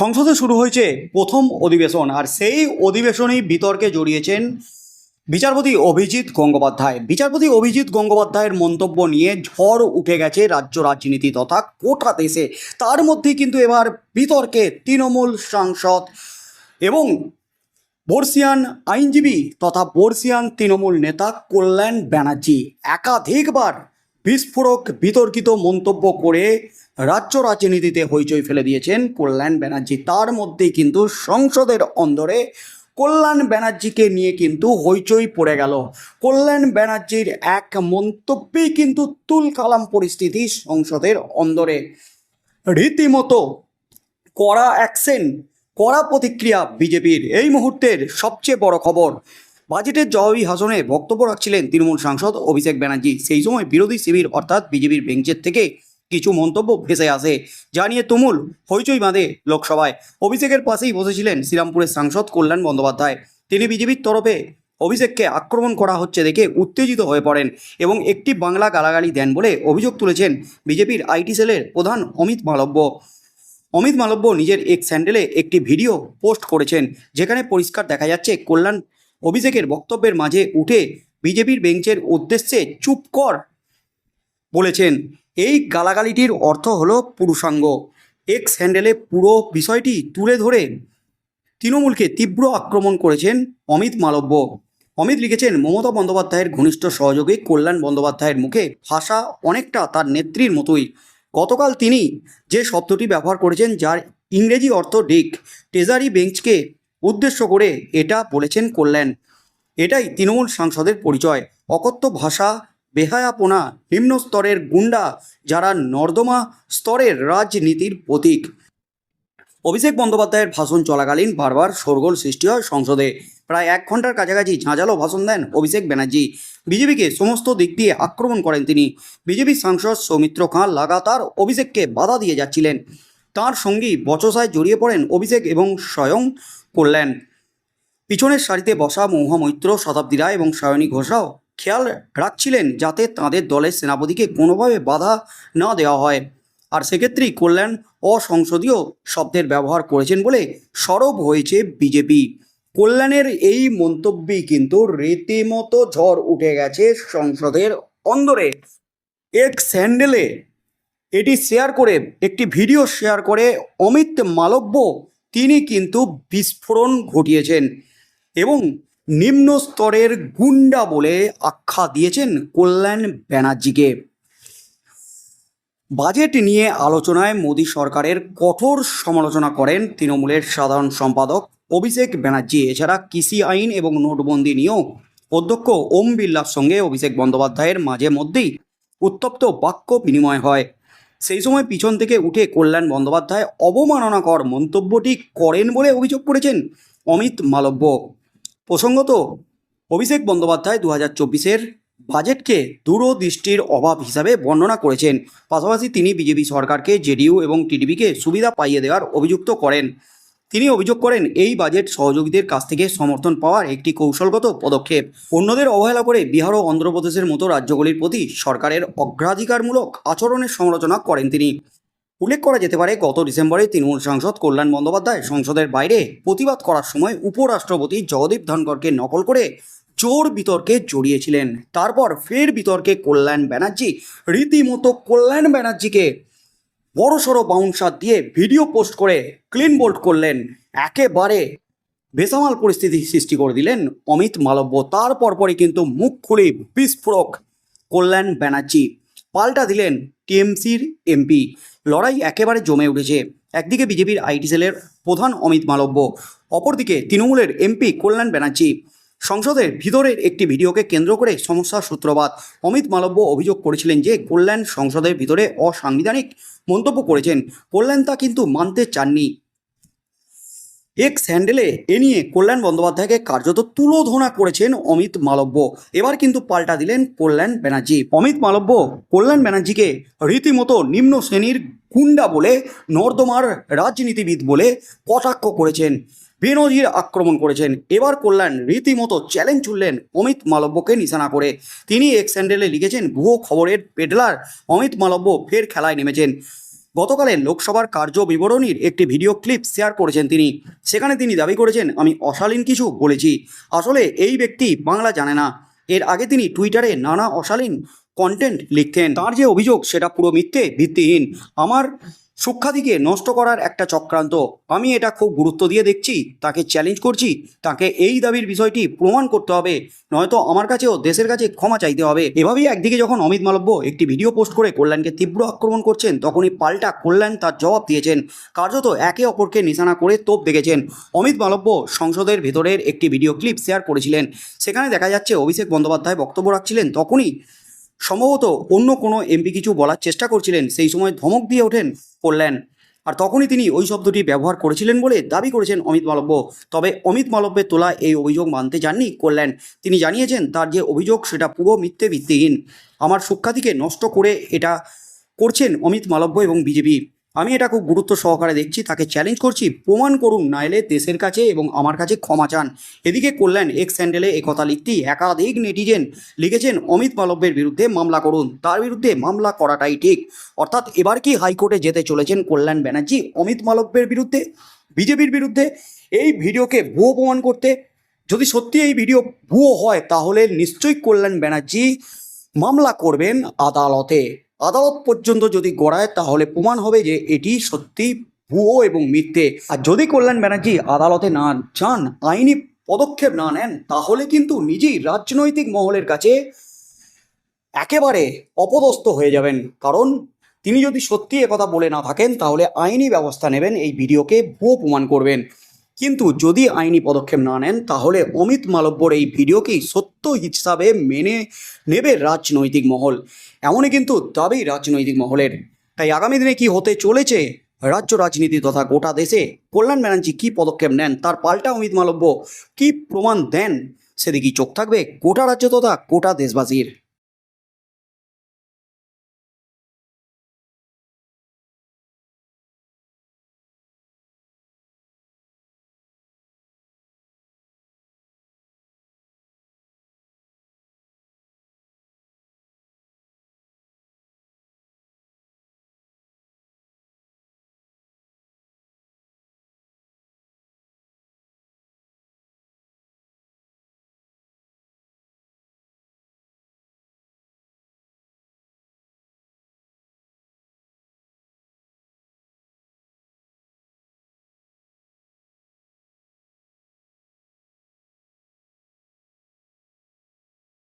সংসদে শুরু হয়েছে প্রথম অধিবেশন আর সেই অধিবেশনেই বিতর্কে জড়িয়েছেন বিচারপতি অভিজিৎ গঙ্গোপাধ্যায়। বিচারপতি অভিজিৎ গঙ্গোপাধ্যায়ের মন্তব্য নিয়ে ঝড় উঠে গেছে রাজ্য রাজনীতি তথা কোটা দেশে। তার মধ্যে কিন্তু এবার বিতর্কে তৃণমূল সাংসদ এবং বর্ষিয়ান আইনজীবী তথা বর্ষিয়ান তৃণমূল নেতা কল্যাণ ব্যানার্জি। একাধিকবার বিস্ফোরক, বিতর্কিত মন্তব্য করে রাজ্য রাজনীতিতে হইচই ফেলে দিয়েছেন কল্যাণ ব্যানার্জি। তার মধ্যেই কিন্তু সংসদের অন্দরে কল্যাণ ব্যানার্জিকে নিয়ে কিন্তু হইচই পড়ে গেল। কল্যাণ ব্যানার্জির এক মন্তব্যেই কিন্তু তুলকালাম পরিস্থিতি সংসদের অন্দরে। রীতিমতো কড়া অ্যাকশন, কড়া প্রতিক্রিয়া বিজেপির। এই মুহূর্তের সবচেয়ে বড় খবর বাজেটের জবাবি হাসনে বক্তব্য রাখছিলেন তৃণমূল সাংসদ অভিষেক ব্যানার্জি। সেই সময় বিরোধী শিবির অর্থাৎ বিজেপির বেঞ্চের থেকে কিছু মন্তব্য ভেসে আসে, যা নিয়ে তুমুল হইচই বাঁধে লোকসভায়। অভিষেকের পাশেই বসেছিলেন শ্রীরামপুরের সাংসদ কল্যাণ বন্দ্যোপাধ্যায়। তিনি বিজেপির তরফে অভিষেককে আক্রমণ করা হচ্ছে দেখে উত্তেজিত হয়ে পড়েন এবং একটি বাংলা গালাগালি দেন বলে অভিযোগ তুলেছেন বিজেপির আইটি সেলের প্রধান অমিত মালব্য। অমিত মালব্য নিজের এক স্যান্ডেলে একটি ভিডিও পোস্ট করেছেন, যেখানে পরিষ্কার দেখা যাচ্ছে কল্যাণ অভিষেকের বক্তব্যের মাঝে উঠে বিজেপির বেঞ্চের উদ্দেশ্যে চুপ কর বলেছেন। এই গালাগালিটির অর্থ হলো পুরুষাঙ্গ। এক্স হ্যান্ডেলে পুরো বিষয়টি তুলে ধরে তৃণমূলকে তীব্র আক্রমণ করেছেন অমিত মালব্য। অমিত লিখেছেন, মমতা বন্দ্যোপাধ্যায়ের ঘনিষ্ঠ সহযোগী কল্যাণ বন্দ্যোপাধ্যায়ের মুখে ভাষা অনেকটা তার নেত্রীর মতোই। গতকাল তিনি যে শব্দটি ব্যবহার করেছেন, যার ইংরেজি অর্থ ডিক ট্রেজারি বেঞ্চকে উদ্দেশ্য করে এটা বলেছেন কল্যাণ এটাই তৃণমূল সাংসদের পরিচয়। অকথ্য ভাষা, বেহায়াপনা, নিম্ন স্তরের গুন্ডা, যারা নর্দমা স্তরের রাজনীতির প্রতীক। অভিষেক বন্দ্যোপাধ্যায়ের ভাষণ চলাকালীন বারবার শোরগোল সৃষ্টি হয় সংসদে। প্রায় এক ঘণ্টার কাছাকাছি ঝাঁঝালো ভাষণ দেন অভিষেক ব্যানার্জি। বিজেপিকে সমস্ত দিক দিয়ে আক্রমণ করেন তিনি। বিজেপি সাংসদ সৌমিত্র খাঁ লাগাতার অভিষেককে বাধা দিয়ে যাচ্ছিলেন। তার সঙ্গী বচসায় জড়িয়ে পড়েন অভিষেক এবং স্বয়ং কল্যাণ। পিছনের সারিতে বসা মৌহা মৈত্র শতাব্দী রায় এবং সায়নী ঘোষরাও খেয়াল রাখছিলেন যাতে তাদের দলের সেনাপতিকে কোনোভাবে বাধা না দেওয়া হয়। আর সেক্ষেত্রেই কল্যাণ অসংসদীয় শব্দের ব্যবহার করেছেন বলে সরব হয়েছে বিজেপি। কল্যাণের এই মন্তব্যেই কিন্তু রীতিমতো ঝড় উঠে গেছে সংসদের অন্দরে। এক স্যান্ডেলে এটি শেয়ার করে, একটি ভিডিও শেয়ার করে অমিত মালব্য, তিনি কিন্তু বিস্ফোরণ ঘটিয়েছেন এবং নিম্ন স্তরের গুন্ডা বলে আখ্যা দিয়েছেন কল্যাণ ব্যানার্জিকে। বাজেট নিয়ে আলোচনায় মোদী সরকারের কঠোর সমালোচনা করেন তৃণমূলের সাধারণ সম্পাদক অভিষেক ব্যানার্জি। এছাড়া কৃষি আইন এবং নোটবন্দি নিয়েও অধ্যক্ষ ওম বিল্লার সঙ্গে অভিষেক বন্দ্যোপাধ্যায়ের মাঝে মধ্যেই উত্তপ্ত বাক্য বিনিময় হয়। সেই সময় পিছন থেকে উঠে কল্যাণ বন্দ্যোপাধ্যায় অবমাননাকর মন্তব্যটি করেন বলে অভিযোগ করেছেন অমিত মালব্য। প্রসঙ্গত, অভিষেক বন্দ্যোপাধ্যায় দু হাজার চব্বিশের বাজেটকে দূরদৃষ্টির অভাব হিসাবে বর্ণনা করেছেন। পাশাপাশি তিনি বিজেপি সরকারকে, জেডিইউ এবং টিডিপিকে সুবিধা পাইয়ে দেওয়ার অভিযুক্ত করেন। তিনি অভিযোগ করেন, এই বাজেট সহযোগীদের কাছ থেকে সমর্থন পাওয়ার একটি কৌশলগত পদক্ষেপ। অন্যদের অবহেলা করে বিহার ও অন্ধ্রপ্রদেশের মতো রাজ্যগুলির প্রতি সরকারের অগ্রাধিকারমূলক আচরণের সমালোচনা করেন তিনি। উল্লেখ করা যেতে পারে, গত ডিসেম্বরে তৃণমূল সাংসদ কল্যাণ বন্দ্যোপাধ্যায় সংসদের বাইরে প্রতিবাদ করার সময় উপরাষ্ট্রপতি জগদীপ ধনকরকে নকল করে জোর বিতর্কে জড়িয়েছিলেন। তারপর ফের বিতর্কে কল্যাণ ব্যানার্জি, রীতিমতো কল্যাণ ব্যানার্জিকে বড়সড় বাউন্সার দিয়ে ভিডিও পোস্ট করে ক্লিন বোল্ড করলেন। একেবারে বেসামাল পরিস্থিতি সৃষ্টি করে দিলেন অমিত মালব্য। তার পরপরই কিন্তু মুখ খুলে বিস্ফোরক কল্যাণ ব্যানার্জি। পাল্টা দিলেন টিএমসির এমপি। লড়াই একেবারে জমে উঠেছে। একদিকে বিজেপির আইটি সেলের প্রধান অমিত মালব্য, অপরদিকে তৃণমূলের এমপি কল্যাণ ব্যানার্জি। সংসদের ভিতরের একটি ভিডিওকে কেন্দ্র করে সমস্যার সূত্রপাত। অমিত মালব্য অভিযোগ করেছিলেন যে, কল্যাণ সংসদের ভিতরে অসাংবিধানিক মন্তব্য করেছেন। কল্যাণ তা কিন্তু মানতে চাননি। এক্স হ্যান্ডেলে এ নিয়ে কল্যাণ বন্দ্যোপাধ্যায়কে কার্যত তুলোধনা করেছেন অমিত মালব্য। এবার কিন্তু পাল্টা দিলেন কল্যাণ ব্যানার্জি। অমিত মালব্য, কল্যাণ ব্যানার্জিকে রীতিমতো নিম্ন শ্রেণির গুন্ডা বলে, নর্দমার রাজনীতিবিদ বলে কটাক্ষ করেছেন। বেনজির আক্রমণ করেছেন। এবার কল্যাণ রীতিমতো চ্যালেঞ্জ ছুড়লেন অমিত মালব্যকে নিশানা করে। তিনি এক্স হ্যান্ডেলে লিখেছেন, ভুয়ো খবরের পেডলার। অমিত মালব্য ফের খেলায় নেমেছেন। গতকালের লোকসভার কার্য বিবরণীর একটি ভিডিও ক্লিপ শেয়ার করেছেন তিনি। সেখানে তিনি দাবি করেছেন, আমি অশালীন কিছু বলেছি। আসলে এই ব্যক্তি বাংলা জানে না। এর আগে তিনি টুইটারে নানা অশালীন কন্টেন্ট লিখতেন। তার যে অভিযোগ, সেটা পুরো মিথ্যে, ভিত্তিহীন। আমার সুখ্যাতিকে নষ্ট করার একটা চক্রান্ত। আমি এটা খুব গুরুত্ব দিয়ে দেখছি, তাকে চ্যালেঞ্জ করছি, তাকে এই দাবির বিষয়টি প্রমাণ করতে হবে, নয়তো আমার কাছেও দেশের কাছে ক্ষমা চাইতে হবে। এভাবেই একদিকে যখন অমিত মালব্য একটি ভিডিও পোস্ট করে কল্যাণকে তীব্র আক্রমণ করছেন, তখনই পাল্টা কল্যাণ তার জবাব দিয়েছেন। কার্যত একে অপরকে নিশানা করে তোপ দেখেছেন। অমিত মালব্য সংসদের ভেতরের একটি ভিডিও ক্লিপ শেয়ার করেছিলেন। সেখানে দেখা যাচ্ছে অভিষেক বন্দ্যোপাধ্যায় বক্তব্য রাখছিলেন, তখনই সম্ভবত অন্য কোনো এমপি কিছু বলার চেষ্টা করছিলেন, সেই সময় ধমক দিয়ে ওঠেন কল্যাণ আর তখনই তিনি ওই শব্দটি ব্যবহার করেছিলেন বলে দাবি করেছেন অমিত মালব্য। তবে অমিত মালব্যের তোলা এই অভিযোগ মানতে যাননি, করলেন। তিনি জানিয়েছেন, তার যে অভিযোগ, সেটা পুরো মিথ্যে ভিত্তিহীন। আমার সুখ্যাতিকে নষ্ট করে এটা করছেন অমিত মালব্য এবং বিজেপি। আমি এটা খুব গুরুত্ব সহকারে দেখছি, তাকে চ্যালেঞ্জ করছি, প্রমাণ করুন নাইলে দেশের কাছে এবং আমার কাছে ক্ষমা চান। এদিকে কল্যাণ এক্স স্যান্ডেলে একথা লিখতেই একাধিক নেটিজেন লিখেছেন, অমিত মালব্যের বিরুদ্ধে মামলা করুন, তার বিরুদ্ধে মামলা করাটাই ঠিক। অর্থাৎ এবার কি হাইকোর্টে যেতে চলেছেন কল্যাণ ব্যানার্জি, অমিত মালব্যের বিরুদ্ধে, বিজেপির বিরুদ্ধে? এই ভিডিওকে ভুয়ো প্রমাণ করতে, যদি সত্যি এই ভিডিও ভুয়ো হয়, তাহলে নিশ্চয়ই কল্যাণ ব্যানার্জি মামলা করবেন আদালতে। আদালত পর্যন্ত যদি গড়ায়, তাহলে প্রমাণ হবে যে এটি সত্যি ভুয়ো এবং মিথ্যে। আর যদি কল্যাণ ব্যানার্জি আদালতে না যান, আইনি পদক্ষেপ না নেন, তাহলে কিন্তু নিজেই রাজনৈতিক মহলের কাছে একেবারে অপদস্থ হয়ে যাবেন। কারণ তিনি যদি সত্যি একথা বলে না থাকেন, তাহলে আইনি ব্যবস্থা নেবেন, এই ভিডিওকে ভুয়ো প্রমাণ করবেন। কিন্তু যদি আইনি পদক্ষেপ না নেন, তাহলে অমিত মালব্যর এই ভিডিওকেই সত্য হিসাবে মেনে নেবে রাজনৈতিক মহল। এমনই কিন্তু দাবি রাজনৈতিক মহলের। তাই আগামী দিনে কি হতে চলেছে? রাজ্য রাজনীতি তথা গোটা দেশে কল্যাণ ব্যানার্জি কী পদক্ষেপ নেন, তার পাল্টা অমিত মালব্য কী প্রমাণ দেন, সেদিকেই চোখ থাকবে গোটা রাজ্য তথা গোটা দেশবাসীর।